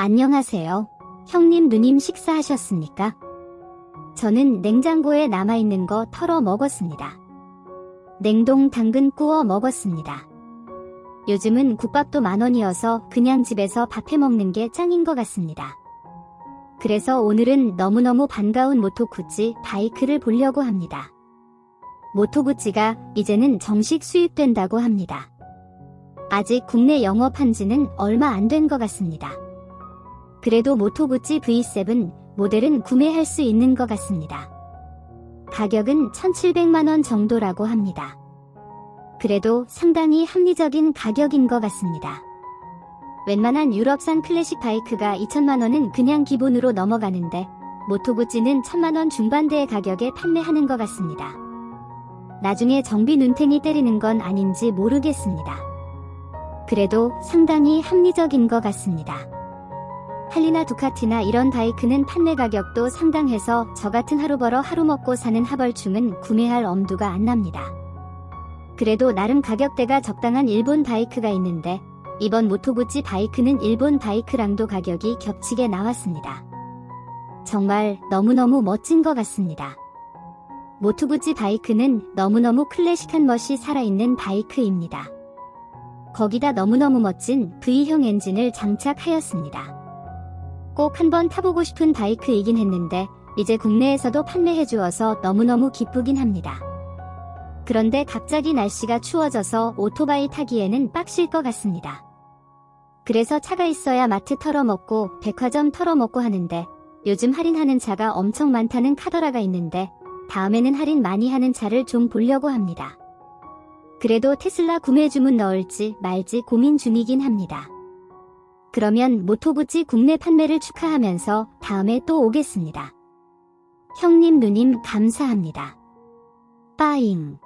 안녕하세요. 형님 누님 식사하셨습니까? 저는 냉장고에 남아있는 거 털어 먹었습니다. 냉동 당근 구워 먹었습니다. 요즘은 국밥도 만 원이어서 그냥 집에서 밥해 먹는 게 짱인 것 같습니다. 그래서 오늘은 너무너무 반가운 모토구찌 바이크를 보려고 합니다. 모토구찌가 이제는 정식 수입된다고 합니다. 아직 국내 영업한 지는 얼마 안 된 것 같습니다. 그래도 모토구찌 V7 모델은 구매할 수 있는 것 같습니다. 가격은 1,700만원 정도라고 합니다. 그래도 상당히 합리적인 가격인 것 같습니다. 웬만한 유럽산 클래식 바이크가 2천만원은 그냥 기본으로 넘어가는데 모토구찌는 1천만원 중반대의 가격에 판매하는 것 같습니다. 나중에 정비 눈탱이 때리는 건 아닌지 모르겠습니다. 그래도 상당히 합리적인 것 같습니다. 할리나 두카티나 이런 바이크는 판매 가격도 상당해서 저 같은 하루 벌어 하루 먹고 사는 하벌충은 구매할 엄두가 안 납니다. 그래도 나름 가격대가 적당한 일본 바이크가 있는데 이번 모토구찌 바이크는 일본 바이크랑도 가격이 겹치게 나왔습니다. 정말 너무너무 멋진 것 같습니다. 모토구찌 바이크는 너무너무 클래식한 멋이 살아있는 바이크입니다. 거기다 너무너무 멋진 V형 엔진을 장착하였습니다. 꼭 한번 타보고 싶은 바이크이긴 했는데 이제 국내에서도 판매해 주어서 너무너무 기쁘긴 합니다. 그런데 갑자기 날씨가 추워져서 오토바이 타기에는 빡실 것 같습니다. 그래서 차가 있어야 마트 털어먹고 백화점 털어먹고 하는데 요즘 할인하는 차가 엄청 많다는 카더라가 있는데 다음에는 할인 많이 하는 차를 좀 보려고 합니다. 그래도 테슬라 구매 주문 넣을지 말지 고민 중이긴 합니다. 그러면 모토구찌 국내 판매를 축하하면서 다음에 또 오겠습니다. 형님 누님 감사합니다. 빠잉